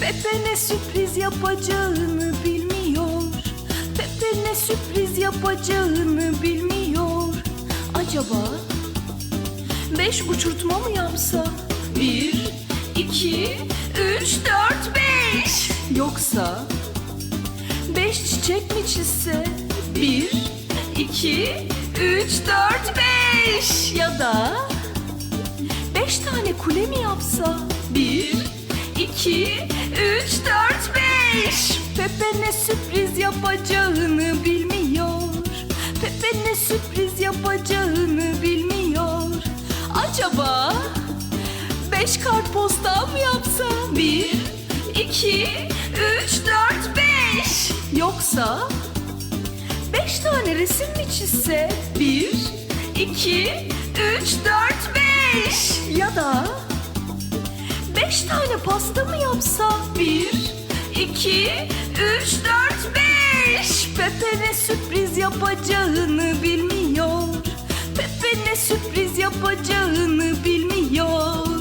Pepe ne sürpriz yapacağını bilmiyor Pepe ne sürpriz yapacağını bilmiyor Acaba beş uçurtma mı yapsa? Bir, iki, üç, dört, beş Yoksa beş çiçek mi çizse? Bir, iki, üç, dört, beş Ya da Beş tane kule mi yapsa? Bir, iki, üç, dört, beş. Pepe ne sürpriz yapacağını bilmiyor. Pepe ne sürpriz yapacağını bilmiyor. Acaba beş kartpostal mı yapsa? Bir, iki, üç, dört, beş. Yoksa Beş tane resim mi çizse? Bir, iki, üç, dört, beş. Ya da beş tane pasta mı yapsa? Bir, iki, üç, dört, beş. Pepe ne sürpriz yapacağını bilmiyor. Pepe ne sürpriz yapacağını bilmiyor.